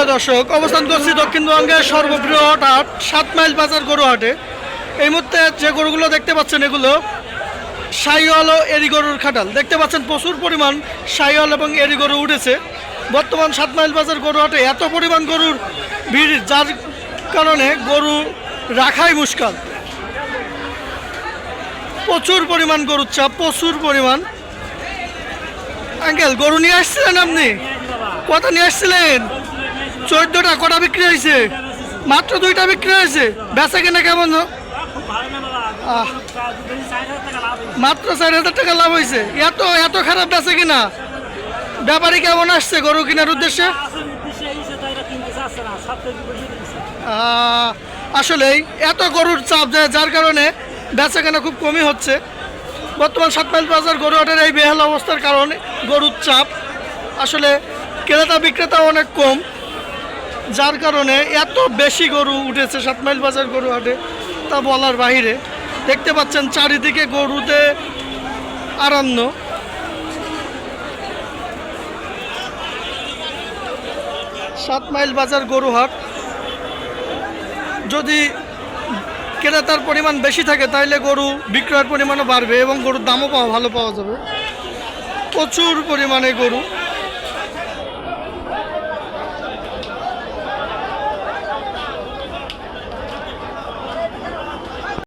সুপ্রিয় দর্শক, অবস্থান করছি দক্ষিণবঙ্গের হাট হাট সাত মাইল বাজার গরু হাটে এই মুহূর্তে যে গরুগুলো দেখতে পাচ্ছেন এগুলো, সাইওয়াল ও এরি গরুর খাটাল। দেখতে পাচ্ছেন প্রচুর পরিমাণ সাইওয়াল এবং এরি গরু উঠেছে। বর্তমান সাত মাইল বাজার গরু হাটে এত পরিমাণ গরুর ভিড়, যার কারণে গরু রাখাই মুশকাল। প্রচুর পরিমাণ গরুর চাপ, প্রচুর পরিমাণ। আঙ্কেল, গরু নিয়ে আসছিলেন আপনি? কথা নিয়ে আসছিলেন? চোদ্দটা কটা বিক্রি হয়েছে? মাত্র দুইটা বিক্রি হয়েছে। বেচা কেনা কেমন? মাত্র চার হাজার টাকা লাভ হয়েছে। এত এত খারাপ বেচা কিনা। ব্যাপারী কেমন আসছে গরু কেনার উদ্দেশ্যে? আসলেই এত গরুর চাপ যার কারণে বেচা কেনা খুব কমই হচ্ছে। বর্তমান সাত মাইল বাজার গরু হাটের এই বেহাল অবস্থার কারণে গরুর চাপ। আসলে ক্রেতা বিক্রেতা অনেক কম। যার কারণে এত বেশি গরু উঠেছে, সাত মাইল বাজার গরু হাটে, তা বলার বাহিরে দেখতে পাচ্ছেন চারিদিকে গরুতে আরণ্য সাত মাইল বাজার গরু হাট। যদি ক্রেতার পরিমাণ বেশি থাকে তাহলে গরু বিক্রয়ের পরিমাণও বাড়বে এবং গরুর দামও পাওয়া, ভালো পাওয়া যাবে। প্রচুর পরিমাণে গরু।